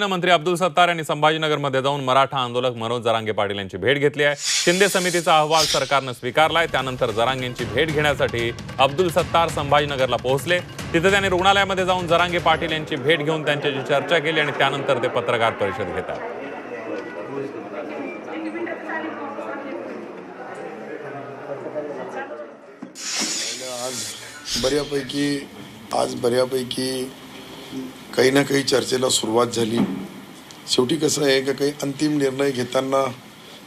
मंत्री अब्दुल सत्तार यांनी संभाजीनगरमध्ये जाऊन मराठा आंदोलक मनोज जरांगे पाटील यांची भेट घेतली आहे. शिंदे समितीचा अहवाल सरकारनं स्वीकारलाय. त्यानंतर जरांगेंची भेट घेण्यासाठी अब्दुल सत्तार संभाजीनगरला पोहोचले. तिथे त्यांनी रुग्णालयामध्ये जाऊन जरांगे पाटील यांची भेट घेऊन त्यांच्याशी चर्चा केली आणि त्यानंतर ते पत्रकार परिषद घेतात. आज बऱ्यापैकी आज बऱ्यापैकी काही ना काही चर्चेला सुरुवात झाली. शेवटी कसं आहे का काही अंतिम निर्णय घेताना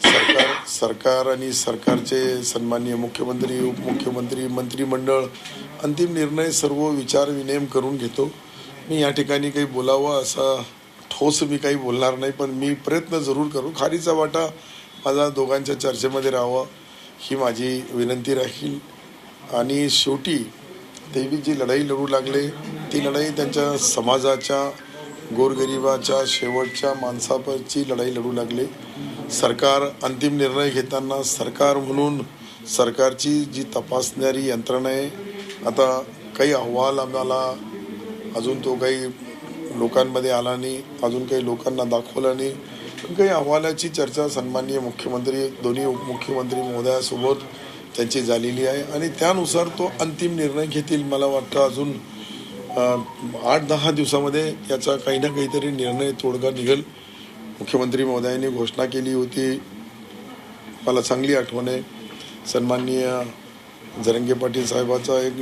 सरकार सरकार आणि सरकारचे सन्माननीय मुख्यमंत्री उपमुख्यमंत्री मंत्रिमंडळ अंतिम निर्णय सर्व विचार विनिमय करून घेतो. मी या ठिकाणी काही बोलावं असा ठोस मी काही बोलणार नाही पण मी प्रयत्न जरूर करू. खारीचा वाटा माझा दोघांच्या चर्चेमध्ये राहावा ही माझी विनंती राहील. आणि शेवटी देवी जी लढाई लढू लागले. ती लढाई त्यांच्या समाजाच्या गोरगरिबाच्या शेवटच्या माणसापरची लढाई लढू लागले. सरकार अंतिम निर्णय घेताना सरकार म्हणून सरकारची जी तपासणारी यंत्रणा आहे आता काही अहवाल आम्हाला अजून तो काही लोकांमध्ये आला नाही अजून काही लोकांना दाखवला नाही. पण काही अहवालाची चर्चा सन्माननीय मुख्यमंत्री दोन्ही उपमुख्यमंत्री महोदयासोबत त्यांची झालेली आहे. आणि त्यानुसार तो अंतिम निर्णय घेतील मला वाटतं अजून आठ दहा दिवसामध्ये याचा काही ना काहीतरी निर्णय तोडगा निघेल. मुख्यमंत्री महोदयांनी घोषणा केली होती. मला चांगली आठवण आहे. सन्माननीय जरंगे पाटील साहेबाचा एक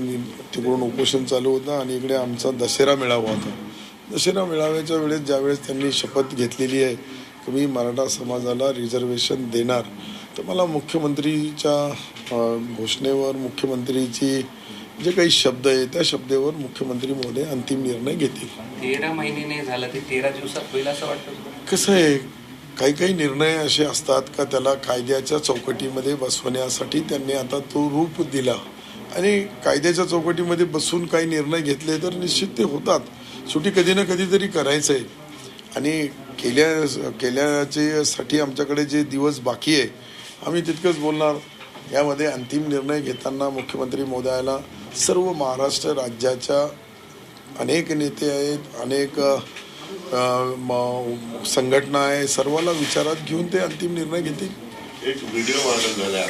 तिकडून उपोषण चालू होतं आणि इकडे आमचा दशेरा मेळावा होता. दसरा मेळाव्याच्या वेळेस ज्यावेळेस त्यांनी शपथ घेतलेली आहे की मी मराठा समाजाला रिझर्वेशन देणार. तर मला मुख्यमंत्रीच्या घोषणेवर मुख्यमंत्रीची जे काही शब्द आहे त्या शब्दावर मुख्यमंत्री महोदय अंतिम निर्णय घेतील. तेरा महिने नाही झालं ते तेरा दिवसात होईल असं वाटतं? कसं आहे काही काही निर्णय असे असतात का त्याला कायद्याच्या चौकटीमध्ये बसवण्यासाठी त्यांनी आता तो रूप दिला. आणि कायद्याच्या चौकटीमध्ये बसून काही निर्णय घेतले तर निश्चित ते होतात. शेवटी कधी ना कधीतरी करायचं आहे आणि केल्या केल्याचे साठी आमच्याकडे जे दिवस बाकी आहे आम्ही तितकंच बोलणार. यामध्ये अंतिम निर्णय घेताना मुख्यमंत्री मोदयाला सर्व महाराष्ट्र राज्याच्या अनेक नेते आहेत अनेक म- संघटना आहे सर्वांना विचारात घेऊन ते अंतिम निर्णय घेतील. एक व्हिडिओ व्हायरल झाला.